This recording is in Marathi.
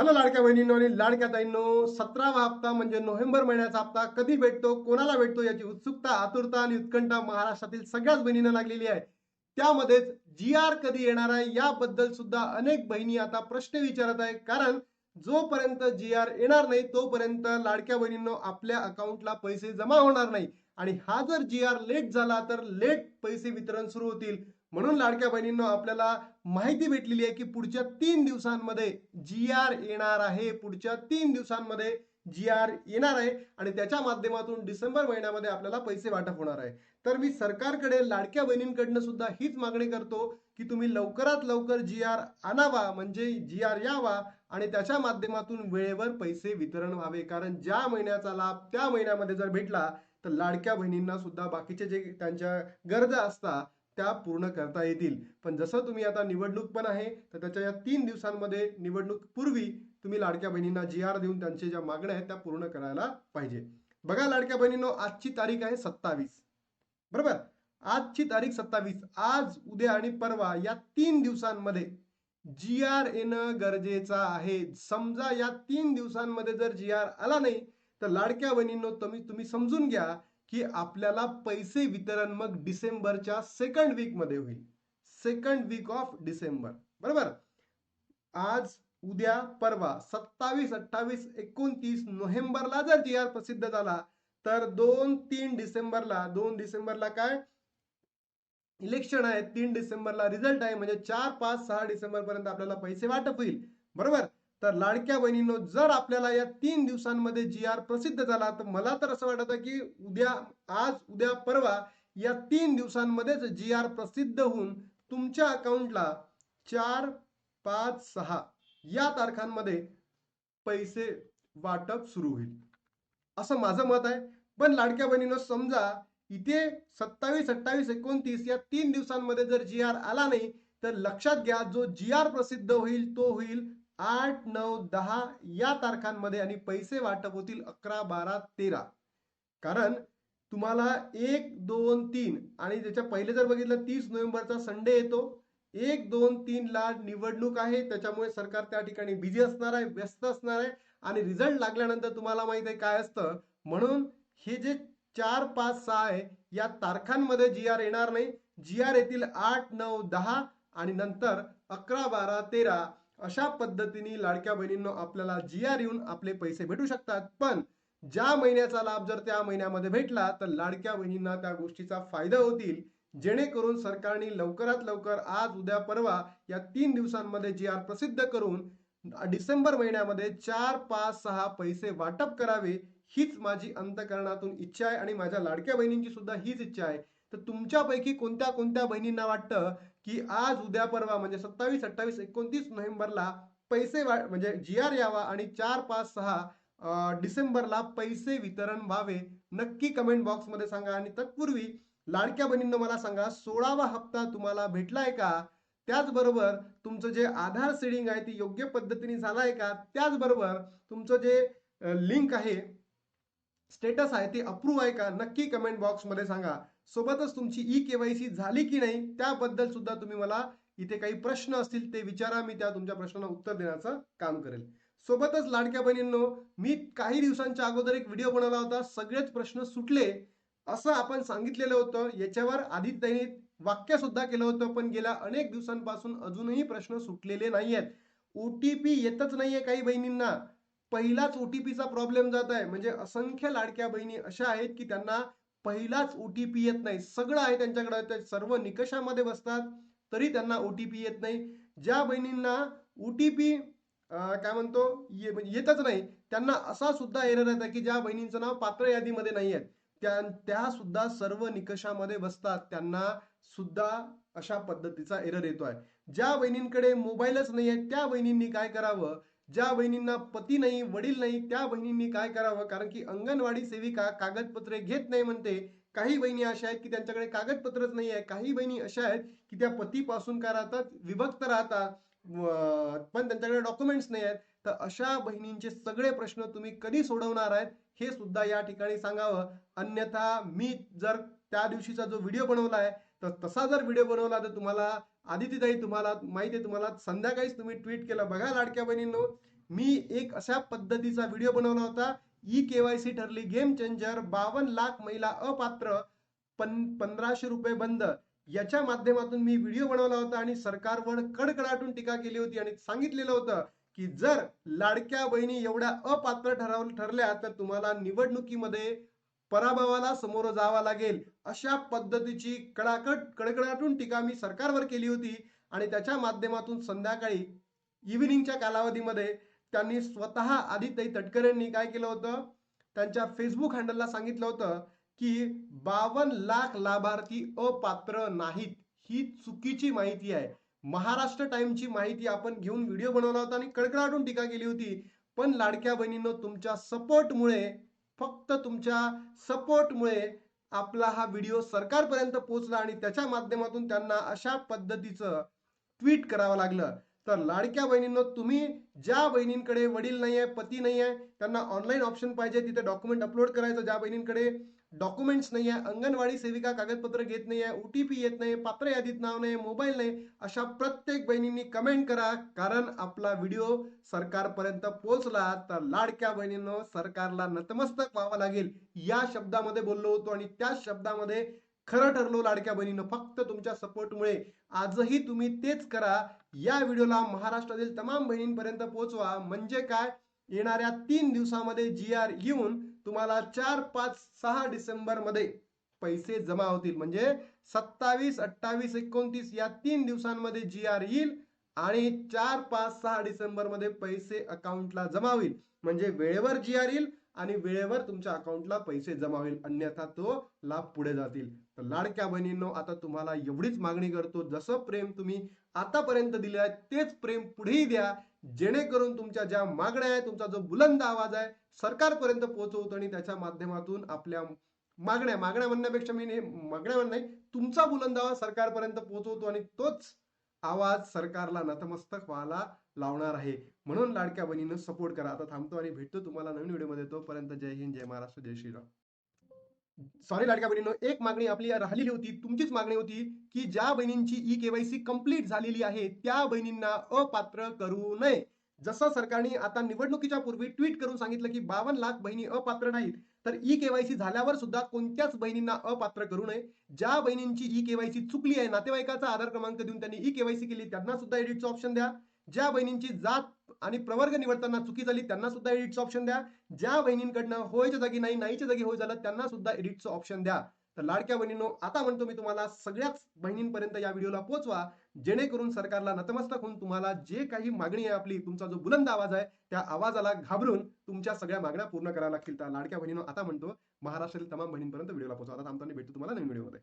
हॅलो लाडक्या बहिणींनो आणि लाडक्या ताईंनो सतरावा हप्ता म्हणजे नोव्हेंबर महिन्याचा हप्ता कधी भेटतो कोणाला भेटतो याची उत्सुकता आतुरता आणि उत्कंठा महाराष्ट्रातील सगळ्याच बहिणींना लागलेली आहे. त्यामध्येच जी आर कधी येणार आहे याबद्दल सुद्धा अनेक बहिणी आता प्रश्न विचारत आहे कारण जोपर्यंत जी आर येणार नाही तोपर्यंत लाडक्या बहिणींनो आपल्या अकाउंटला पैसे जमा होणार नाही. आणि हा जर जी आर लेट झाला तर लेट पैसे वितरण सुरू होतील. म्हणून लाडक्या बहिणींनो आपल्याला माहिती भेटलेली आहे की पुढच्या तीन दिवसांमध्ये जी आर येणार आहे. पुढच्या तीन दिवसांमध्ये जी आर येणार आहे आणि त्याच्या माध्यमातून डिसेंबर महिन्यामध्ये आपल्याला पैसे वाटप होणार आहे. तर मी सरकारकडे लाडक्या बहिणींकडनं सुद्धा हीच मागणी करतो की तुम्ही लवकरात लवकर जी आर आणावा म्हणजे जी आर यावा आणि त्याच्या माध्यमातून वेळेवर पैसे वितरण व्हावे. कारण ज्या महिन्याचा लाभ त्या महिन्यामध्ये जर भेटला तर लाडक्या बहिणींना सुद्धा बाकीचे जे त्यांच्या गरजा असतात त्या पूर्ण करता येतील. पण जसं तुम्ही आता निवडणूक पण आहे तर त्याच्या या तीन दिवसांमध्ये निवडणूक पूर्वी तुम्ही लाडक्या बहिणींना जी आर देऊन त्यांच्या ज्या मागण्या आहेत त्या पूर्ण करायला पाहिजे. बघा लाडक्या बहिणींनो आजची तारीख आहे सत्तावीस. बरोबर? आजची तारीख सत्तावीस. आज उद्या आणि परवा या तीन दिवसांमध्ये जी आर येणं गरजेचं आहे. समजा या तीन दिवसांमध्ये जर जी आर आला नाही तर लाडक्या बहिणींनो तुम्ही तुम्ही समजून घ्या की आपल्याला पैसे वितरण मग डिसेंबरच्या सेकंड वीकमध्ये होईल. सेकंड वीक ऑफ डिसेंबर बरोबर? आज उद्या परवा सत्तावीस अठ्ठावीस एकोणतीस नोव्हेंबरला जर जी आर प्रसिद्ध झाला तर दोन तीन डिसेंबरला दोन डिसेंबरला काय? इलेक्शन आहे तीन डिसेंबरला रिझल्ट आहे म्हणजे चार पाच सहा डिसेंबर पर्यंत आपल्याला पैसे वाटप होईल. बरोबर? तर लाडक्या बहिणींनो जर आपल्याला या तीन दिवसांमध्ये जी आर प्रसिद्ध झाला तर मला तर असं वाटतं की उद्या आज उद्या परवा या तीन दिवसांमध्येच जी आर प्रसिद्ध होऊन तुमच्या अकाउंटला चार पाच सहा या तारखांमध्ये पैसे वाटप सुरू होईल. असं माझं मत आहे. पण लाडक्या बहिणीनं समजा इथे सत्तावीस अठ्ठावीस एकोणतीस या तीन दिवसांमध्ये जर जी आर आला नाही तर लक्षात घ्या जो जी आर प्रसिद्ध होईल तो होईल आठ नऊ दहा या तारखांमध्ये आणि पैसे वाटप होतील अकरा बारा तेरा. कारण तुम्हाला एक दोन तीन आणि त्याच्या पहिले जर बघितलं तीस नोव्हेंबरचा संडे येतो. एक दोन तीन ला निवडणूक आहे. त्याच्यामुळे सरकार त्या ठिकाणी बिझी असणार आहे व्यस्त असणार आहे. आणि रिझल्ट लागल्यानंतर तुम्हाला माहीत आहे काय असतं? म्हणून हे जे चार पाच सहा आहे या तारखांमध्ये जी आर येणार नाही. जी आर येतील आठ नऊ दहा आणि नंतर अकरा बारा तेरा. अशा पद्धतीने लाडक्या बहिणींना आपल्याला जी आर येऊन आपले पैसे भेटू शकतात. पण ज्या महिन्याचा लाभ जर त्या महिन्यामध्ये भेटला तर लाडक्या बहिणींना त्या गोष्टीचा फायदा होतील. जेणेकरून सरकारने लवकरात लवकर आज उद्या परवा या तीन दिवसांमध्ये जी आर प्रसिद्ध करून डिसेंबर महिन्यामध्ये चार पाच सहा पैसे वाटप करावे हीच माझी अंतकरणातून इच्छा आहे आणि माझ्या लाडक्या बहिणींची सुद्धा हीच इच्छा आहे. तर तुमच्यापैकी कोणत्या कोणत्या बहिणींना वाटतं? की आज उद्या परवा म्हणजे सत्तावीस अठ्ठावीस एकोणतीस नोव्हेंबरला पैसे वा म्हणजे जी आर यावा आणि चार पाच सहा डिसेंबरला पैसे वितरण व्हावे नक्की कमेंट बॉक्समध्ये सांगा. आणि तत्पूर्वी लाडक्या बहिणींना मला सांगा सोळावा हप्ता तुम्हाला भेटलाय का? त्याचबरोबर तुमचं जे आधार सेडिंग आहे ती योग्य पद्धतीने झालाय का? त्याचबरोबर तुमचं जे लिंक आहे स्टेटस आहे ते अप्रूव्ह आहे का? नक्की कमेंट बॉक्समध्ये सांगा. सोबतच तुमची ई केवायसी झाली की नाही त्याबद्दल सुद्धा तुम्ही मला इथे काही प्रश्न असतील ते विचारा मी त्या तुमच्या प्रश्नांना उत्तर देण्याचं काम करेल. सोबतच लाडक्या बहिणींनो मी काही दिवसांच्या अगोदर एक व्हिडिओ बनवला होता सगळेच प्रश्न सुटले असं आपण सांगितलेलं होतं याच्यावर आदित्यने वाक्यसुद्धा वाक्य सुद्धा केलं होतं पण गेल्या अनेक दिवसांपासून अजूनही प्रश्न सुटलेले नाही आहेत ओ टी पी येतच नाहीये काही बहिणींना. पहिलाच ओ टी पीचा प्रॉब्लेम जात आहे. म्हणजे असंख्य लाडक्या बहिणी अशा आहेत की त्यांना पहिलाच ओटीपी येत नाही. सगळं आहे त्यांच्याकडे. ते सर्व निकषामध्ये बसतात. तरी त्यांना ओटीपी येत नाही. ज्या बहिणींना ओटीपी काय म्हणतो ये, म्हणजे येतच नाही त्यांना असा सुद्धा एरर येतं की ज्या बहिणींचं नाव पात्र यादीमध्ये नाही आहेत त्या त्या सुद्धा सर्व निकषामध्ये बसतात. त्यांना सुद्धा अशा पद्धतीचा एरर येतो आहे ज्या बहिणींकडे मोबाईलच नाही आहे त्या बहिणींनी काय करावं? ज्या बहिणींना पती नाही वडील नाही त्या बहिणींनी काय करावं? कारण की अंगणवाडी सेविका कागदपत्रे घेत नाही म्हणते. काही बहिणी अशा आहेत की त्यांच्याकडे कागदपत्रच नाही आहे. काही बहिणी अशा आहेत की त्या पतीपासून काय राहतात? विभक्त राहतात. पण त्यांच्याकडे डॉक्युमेंट्स नाही आहेत. तर अशा बहिणींचे सगळे प्रश्न तुम्ही कधी सोडवणार आहेत हे सुद्धा या ठिकाणी सांगावं. अन्यथा मी जर त्या दिवशीचा जो व्हिडिओ बनवला आहे तर तसा जर व्हिडिओ बनवला तर तुम्हाला आदितीताई तुम्हाला माहिती आहे तुम्हाला संध्याकाळीच तुम्ही ट्विट केलं. बघा लाडक्या बहिणींनो मी एक अशा पद्धतीचा व्हिडिओ बनवला होता. ई केवायसी ठरली गेम चेंजर बावन्न लाख महिला अपात्र पन पंधराशे रुपये बंद. याच्या माध्यमातून मी व्हिडिओ बनवला होता आणि सरकारवर कडकडाटून टीका केली होती आणि सांगितलेलं होतं. की जर लाडक्या बहिणी एवढ्या अपात्र ठराव ठरल्या तर तुम्हाला निवडणुकीमध्ये पराभवाला समोर जावा लागेल. अशा पद्धतीची कडाकट कडकडाटून टीका मी सरकारवर केली होती आणि त्याच्या माध्यमातून संध्याकाळी इव्हिनिंगच्या कालावधीमध्ये त्यांनी स्वतः आदित्य तटकरेंनी काय केलं होतं? त्यांच्या फेसबुक हँडलला सांगितलं होतं की बावन्न लाख लाभार्थी अपात्र नाहीत. ही चुकीची माहिती आहे. महाराष्ट्र टाइमची माहिती आपण घेऊन व्हिडिओ बनवला होता आणि कडकडाटून टीका केली होती. पण लाडक्या बहिणींनो तुमच्या सपोर्टमुळे फक्त तुमच्या सपोर्टमुळे आपला हा व्हिडिओ सरकारपर्यंत पोहोचला आणि त्याच्या माध्यमातून त्यांना अशा पद्धतीचं ट्विट करावं लागलं. तर लाडक्या बहिणींनो तुम्ही ज्या बहिणींकडे वडील नाही आहे पती नाही आहे त्यांना ऑनलाईन ऑप्शन पाहिजे तिथे डॉक्युमेंट अपलोड करायचं ज्या बहिणींकडे डॉक्युमेंट्स नाही आहे अंगणवाडी सेविका कागदपत्र घेत नाही आहे ओटीपी येत नाही पात्र यादीत नाव नाही मोबाईल नाही अशा प्रत्येक बहिणींनी कमेंट करा. कारण आपला व्हिडिओ सरकारपर्यंत पोहोचला तर लाडक्या बहिणींनो सरकारला नतमस्तक व्हावं लागेल. या शब्दामध्ये बोललो होतो आणि त्या शब्दामध्ये खरं ठरलो लाडक्या बहिणीनं फक्त तुमच्या सपोर्टमुळे. आजही तुम्ही तेच करा. या व्हिडिओला महाराष्ट्रातील तमाम बहिणींपर्यंत पोहोचवा. म्हणजे काय? येणाऱ्या तीन दिवसामध्ये जी आर येऊन तुम्हाला चार पाच सहा डिसेंबरमध्ये पैसे जमा होतील. म्हणजे सत्तावीस अठ्ठावीस एकोणतीस या तीन दिवसांमध्ये जी आर येईल आणि चार पाच सहा डिसेंबरमध्ये पैसे अकाउंटला जमा होईल. म्हणजे वेळेवर जी आर येईल आणि वेळेवर तुमच्या अकाउंटला पैसे जमा होईल. अन्यथा तो लाभ पुढे जातील. तर लाडक्या बहिणींनो आता तुम्हाला एवढीच मागणी करतो. जसं प्रेम तुम्ही आतापर्यंत दिले आहे तेच प्रेम पुढेही द्या. जेणेकरून तुमच्या ज्या मागण्या आहे तुमचा जो बुलंद आवाज आहे सरकारपर्यंत पोहोचवतो आणि त्याच्या माध्यमातून आपल्या मागण्या मागण्या म्हणण्यापेक्षा मी मागण्या म्हणणं नाही तुमचा बुलंद आवाज सरकारपर्यंत पोहोचवतो आणि तोच आवाज सरकारला नतमस्तक व्हायला लावणार आहे. म्हणून लाडक्या बहिणीनं सपोर्ट करा. आता थांबतो आणि भेटतो तुम्हाला नवीन व्हिडिओमध्ये तोपर्यंत जय हिंद जय महाराष्ट्र जय श्रीराम. सॉरी लाडक्या बहिणीनो एक मागणी आपली राहिलेली होती तुमचीच मागणी होती की ज्या बहिणींची ई केवायसी कंप्लीट झालेली आहे त्या बहिणींना अपात्र करू नये. जसं सरकारने आता निवडणुकीच्या पूर्वी ट्विट करून सांगितलं की बावन्न लाख बहिणी अपात्र नाहीत तर ई केवायसी झाल्यावर सुद्धा कोणत्याच बहिणींना अपात्र करू नये. ज्या बहिणींची ई केवायसी चुकली आहे नातेवाईकाचा आधार क्रमांक देऊन त्यांनी ई केवायसी केली त्यांना सुद्धा एडिटचं ऑप्शन द्या. ज्या बहिणींची जात आणि प्रवर्ग निवडताना चुकी झाली त्यांना सुद्धा एडिटचं ऑप्शन द्या. ज्या बहिणींकडनं होयच्या जागी नाही नाहीच्या जागी होय झालं त्यांना सुद्धा एडिटचं ऑप्शन द्या. तर लाडक्या बहिणींनो आता म्हणतो मी तुम्हाला सगळ्याच बहिणींपर्यंत या व्हिडिओला पोहोचवा. जेणेकरून सरकारला नतमस्तक होऊन तुम्हाला जे काही मागणी आहे आपली तुमचा जो बुलंद आवाज आहे त्या आवाजाला घाबरून तुमच्या सगळ्या मागण्या पूर्ण करायला लागतील. त्या लाडक्या बहिणीनो आता म्हणतो महाराष्ट्रातील तमाम बहिणींपर्यंत व्हिडिओला पोहोचवा. आता आमचा भेटतो तुम्हाला नवीन व्हिडिओमध्ये.